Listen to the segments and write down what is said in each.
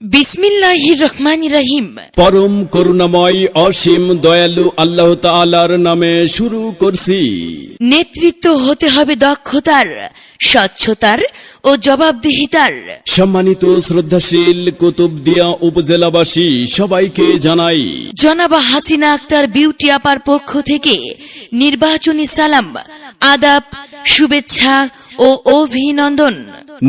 বিসমিল্লাহির রহমান রহিম। পরম করুণাময় অসীম দয়ালু আল্লাহ তাআলার নামে শুরু করছি। নেতৃত্ব হতে হবে দক্ষতার স্বচ্ছতার ও জবাবদিহিতার। সম্মানিত শ্রদ্ধাশীল কুতুবদিয়া উপজেলাবাসী সবাইকে জানাই। জনাবা হাসিনা আক্তার বিউটি আপার পক্ষ থেকে নির্বাচনী সালাম আদাব শুভেচ্ছা ও অভিনন্দন।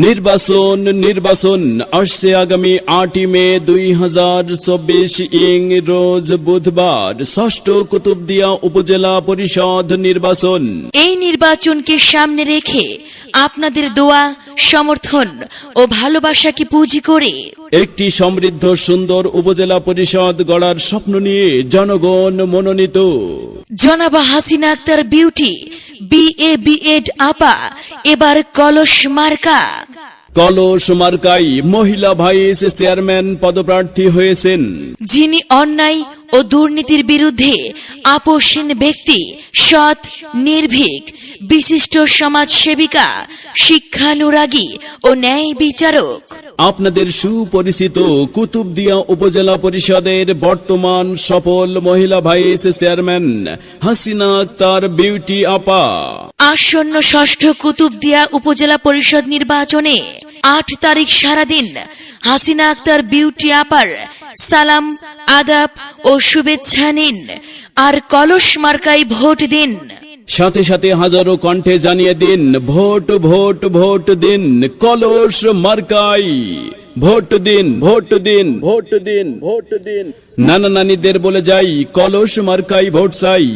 নির্বাচন নির্বাচন। আসছে আগামী আটই মে দুই হাজার চব্বিশ ইং রোজ বুধবার ষষ্ঠ কুতুবদিয়া উপজেলা পরিষদ নির্বাচন। এই নির্বাচনকে সামনে রেখে আপনাদের দোয়া সমর্থন ও ভালোবাসাকে পুঁজি করে। একটি সমৃদ্ধ সুন্দর উপজেলা পরিষদ গড়ার স্বপ্ন নিয়ে জনগণ মনোনীত। জনাবা Hasina Akhter Beauty BA BEd আপা এবার কলস মার্কা। কলস মার্কাই মহিলা ভাইস চেয়ারম্যান পদপ্রার্থী হয়েছেন। যিনি অন্যায় ও দুর্নীতির বিরুদ্ধে আপোষহীন ব্যক্তি সৎ নির্ভীক বিশিষ্ট সমাজ সেবিকা শিক্ষানুরাগী ও ন্যায় বিচারক। আপনাদের সুপরিচিত কুতুবদিয়া উপজেলা পরিষদের বর্তমান সফল মহিলা vice chairman Hasina Akhter Beauty আপা। আসন্ন ষষ্ঠ কুতুবদিয়া উপজেলা পরিষদ নির্বাচনে আট তারিখ সারাদিন হাসিনা আক্তার বিউটি আপার সালাম আদাব ও শুভেচ্ছা নিন। আর কলস মার্কায় ভোট দিন। সাথে সাথে হাজারো কণ্ঠে জানিয়ে দিন, ভোট ভোট ভোট দিন, কলস মার্কাই। ভোট দিন ভোট দিন ভোট দিন ভোট দিন। নানা নানিদের বলে যাই, কলস মার্কাই ভোট চাই।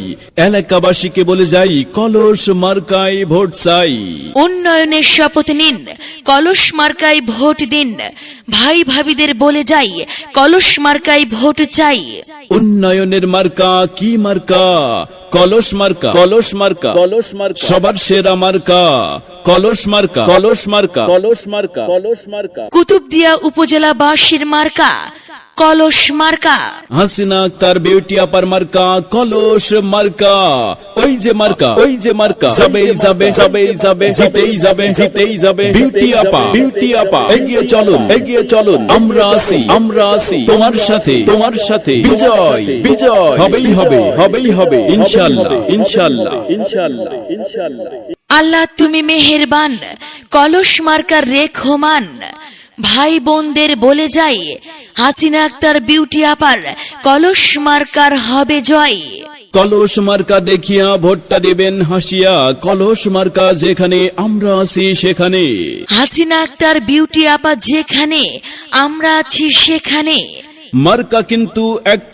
এলাকাবাসীকে বলে যাই, কলস মার্কাই ভোট চাই। উন্নয়নের শপথ নিন, কলস মার্কাই ভোট দিন। ভাই ভাবিদের বলে যাই কলস মার্কায় ভোট চাই। উন্নয়নের মার্কা কি মার্কা? কলস মার্কা। কলস মার্কা। কলস মার্কা। সবার সেরা মার্কা। কলস মার্কা। কলস মার্কা। কলস মার্কা। কলস মার্কা। কুতুবদিয়া উপজেলা বাসীর মার্কা। কলস মার্কা। হাসিনা আক্তার বিউটি আপার মার্কা কলস মার্কা। ওই যে মার্কা ওই যে মার্কা। যাবেই যাবে যাবেই যাবে জিতেই যাবে জিতেই যাবে। বিউটি আপা বিউটি আপা এগিয়ে চলুন এগিয়ে চলুন। আমরা আছি আমরা আছি। তোমার সাথে তোমার সাথে। বিজয় বিজয়। হবেই হবে হবেই হবে। ইনশাআল্লাহ ইনশাআল্লাহ ইনশাআল্লাহ ইনশাআল্লাহ আল্লাহ তুমি মেহেরবান কলস মার্কার রেখমান ভাই বোনদের বলে যাই হাসিনা আক্তার বিউটি আপার কলস মার্কার হবে জয়। কলস মার্কা দেখিয়া ভোটটা দেবেন হাসিয়া। কলস মার্কা যেখানে আমরা আছি সেখানে। হাসিনা আক্তার বিউটি আপা যেখানে আমরা আছি সেখানে। মার্কা কিন্তু একটা